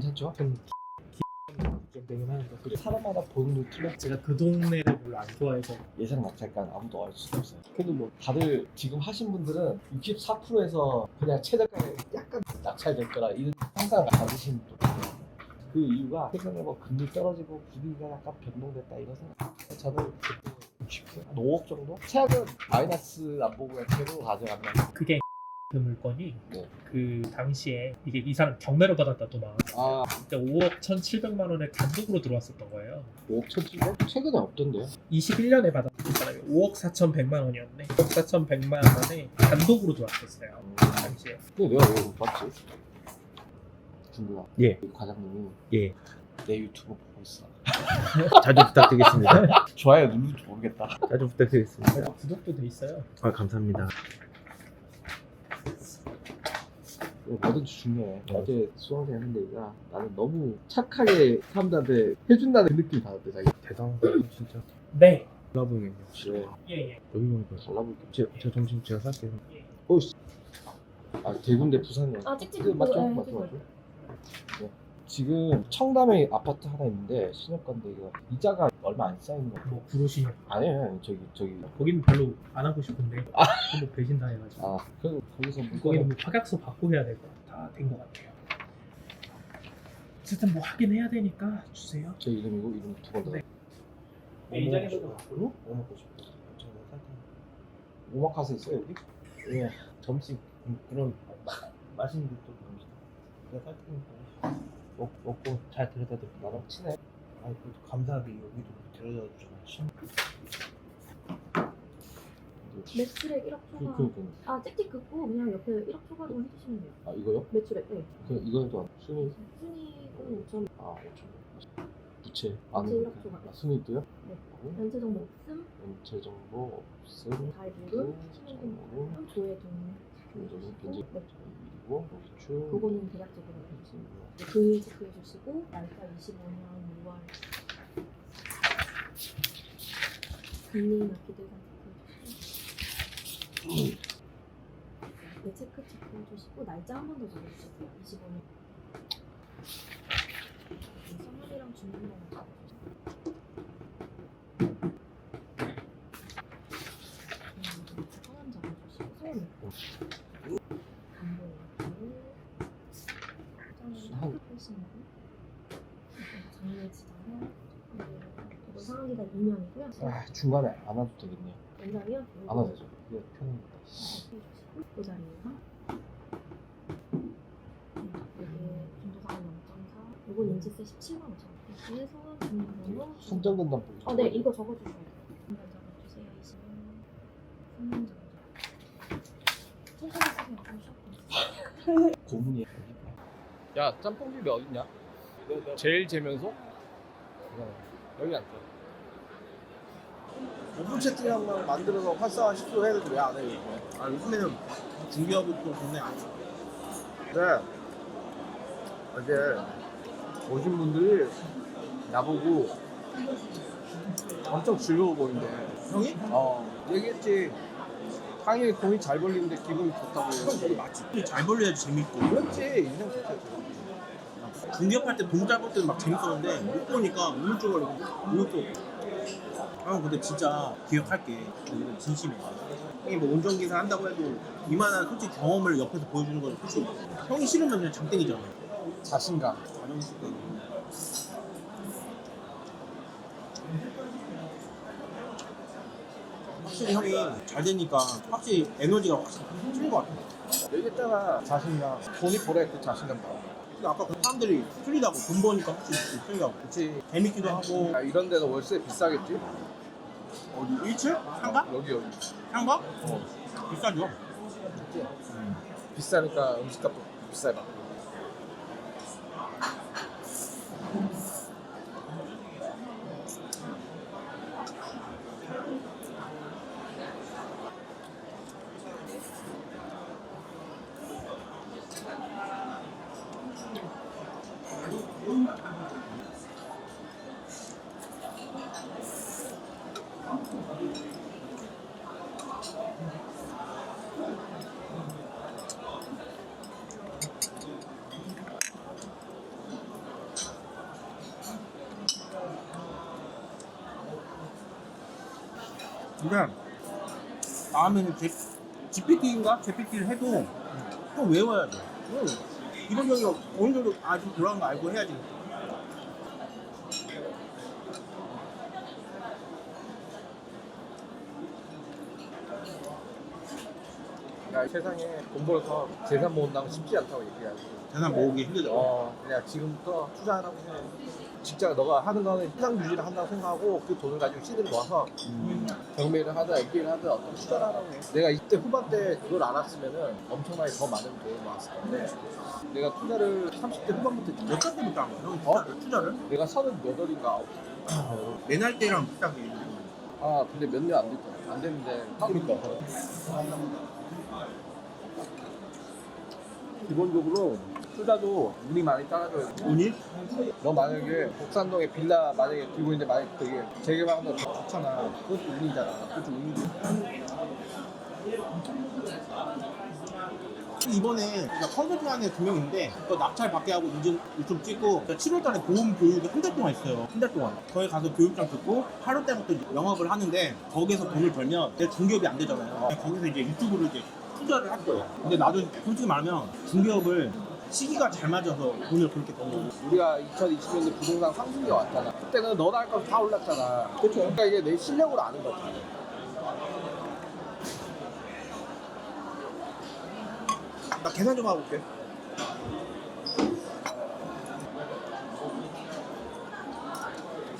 괜찮죠? 좀 좀 되긴 하는데 그래. 사람마다 보는 눈 틀려. 제가 그 동네를 별로 안 좋아해서 예상 낙찰가 아무도 알 수가 없어요. 그래도 뭐 다들 지금 하신 분들은 64%에서 그냥 최저가에 약간 낙찰될 거라 이런 항상 가지신 분들. 그 이유가 최근에 뭐 금리 떨어지고 분위기가 약간 변동됐다 이런 생각. 저는 그때 60%, 한 5억 정도? 최악은 마이너스 안 보고 그냥 제로 가져가면 그게 그 물건이 네. 그 당시에 이게 이 사람 경매로 받았다더만 아 그때 5억 1,700만 원에 단독으로 들어왔었던 거예요. 5억 1,700? 최근에 없던데요? 21년에 받았던 사람이 5억 4,100만 원이었네. 5억 4,100만 원에 단독으로 들어왔었어요. 그 당시에. 근데 내가 왜못 봤지? 준구야. 예. 그 과장님이 예. 내 유튜브 보고 있어. 자주 부탁드리겠습니다. 좋아요 누르지 모르겠다. 자주 부탁드리겠습니다. 어, 구독도 돼 있어요. 아, 감사합니다. 뭐든지 중요해. 어. 어제 수강생 했는데 얘가 나는 너무 착하게 사람들한테 해준다는 그 느낌이 받았대 자기. 대단하다, 진짜. 네. 달라 보이네요. 왜 예, 예. 여기 보니까 달라볼게. 제, 제 점심 제가 살게요. 어씨. 아 대군대 부산이야. 아 찍찍 그 맞죠? 네, 맞죠? 맞죠? 네. 지금 청담에 아파트 하나 있는데 신협건데 이거 이자가 얼마 안 쌓이는 거. 뭐 부르시냐? 아니에요 저기 저기. 거기는 별로 안 하고 싶은데 뭐 배신 다 해가지고 아 그, 거기서 물건을 뭐 확약서 받고 해야 될거다된것 같아요. 어쨌든 뭐 하긴 해야 되니까 주세요. 제 이름이고 이름 두번 더. 네. 뭐 먹고 싶어? 저는 살짝 오마카세 있어요 여기? 예, 점심 음, 그런 마- 맛있는 것도 먹읍시다. 내가 살짝 먹, 먹고 잘 데려다 드릴게요. 나랑 친해. 아이, 그 감사하게 여기도 데려다 주잖아. 매출액 1억 그, 초과. 그, 그. 아 찍찍 긋고 그냥 옆에 1억 초과로만 해주시면 돼요. 아 이거요? 매출액. 네. 그 이거도 안- 순위 순위는 5천. 아 5천 부채 안 부채 일억 초과. 아, 순위도요? 네. 어? 연체 정보 없음. 연체 정보 없음 달 물음. 신용 정보는 조회 네. 일이고 노출 그거는 대략적으로 해주시면 그 체크해 주시고 날짜 25년 6월. 금리나 기대감 체크해 주시고. 네 체크 체크 해 주시고 날짜 한 번 더 적어주세요. 25년. 선물이랑 주문만 적어주세요. 음, 성함 적어주시고 소원 있고 안보 있고 한- 장례 지정을 이거 상하기가 2년이고요. 아 중간에 안 와도 되겠네요 연장이요? 안 되죠 이게 편입니다 0.4 이건 인지세 17만 5천 원 그래서 중도로 손전등단 보기 아, 네, 이거 적어주셔야 돼요. 중간 적어주세요. 20년 3년 적어주세요. 천천히 쓰세요. 좀 쉬었고. 고문이에요 야 짬뽕집이 어딨냐? 제일 재면소? 여기 앉자 오픈 채팅방만 만들어서 활성화 시키고 해야 되는데 왜 안 해요? 이거? 아 요즘에는 준비하고 있고 안 써. 네 어제 오신 분들이 나보고 엄청 즐거워 보인대 형이? 어 얘기했지 당연히 돈이 잘 벌리는데 기분이 좋다고 그게 맞지. 잘 벌려야지 재밌고. 그렇지 인생 좋지 중개업 때돈 잘 벌 때는 막 재밌었는데 못 보니까 우울증거리고 이것도 형 근데 진짜 기억할게. 이건 진심이야. 형이 뭐 운전기사 한다고 해도 이만한 솔직히 경험을 옆에서 보여주는 건 솔직히 형이 싫으면 그냥 장땡이잖아. 자신감. 가정 거야 확실히 형이 잘 되니까 확실히 에너지가 확실히 틀린 것 같아. 얘기했잖아 자신감. 돈이 벌어야 그 자신감 나와 근데 아까 그 사람들이 틀리다고 돈 버니까 확실히 좀 틀리다고 그렇지 재밌기도 하고 야, 이런 데서 월세 비싸겠지? 어디 1층? 상가? 여기 여기 상가? 비싸죠 비싸니까 음식값도 비싸다 근데 다음에는 제, GPT인가? GPT를 해도 또 외워야 돼. 외워야 돼. 기본적으로 어느 정도 아좀 돌아간 거 알고 해야지. 야, 세상에 돈 벌어서 재산 모은다고 쉽지 않다고 얘기하지. 재산 모으기 힘들죠. 어, 그냥 지금부터 투자하라고 해. 직장 너가 하는 거는 시장 유지를 한다고 생각하고 그 돈을 가지고 시드를 모아서 경매를 하든 MB를 하든 어떤 투자를 하라고 해. 내가 이때 후반 때 그걸 알았으면은 엄청나게 더 많은 돈을 모았을 건데 내가 투자를 30대 후반부터 몇 살 때부터 한 거야? 형 어? 투자를? 내가 38인가 내날 때랑 비슷하게. 아 근데 몇 년 안 됐잖아 안 됐는데 그러니까 기본적으로 투자도 운이 많이 따라줘야 돼 운이? 너 만약에 복산동에 빌라 만약에 들고 있는데 만약에 되게 재개발한다 좋잖아. 그것도 운이잖아. 그것도 운이지 이번에 컨설팅 하는 두 명인데 또 낙찰 받게 하고 인증 유튜브 찍고 7월달에 보험 교육이 한달 동안 있어요. 한 달 동안. 거기 가서 교육장 듣고 8월 때부터 이제 영업을 하는데 거기서 돈을 벌면 내 중개업이 안 되잖아요. 거기서 이제 유튜브를 이제 투자를 할 거예요. 근데 나도 솔직히 말하면 중개업을 시기가 잘 맞아서 돈을 그렇게 번 거고 우리가 2020년에 부동산 상승기 왔잖아. 그때는 너나 할거다 올랐잖아. 그렇죠 그러니까 이게 내 실력으로 아는 거지. 나 계산 좀 하고 올게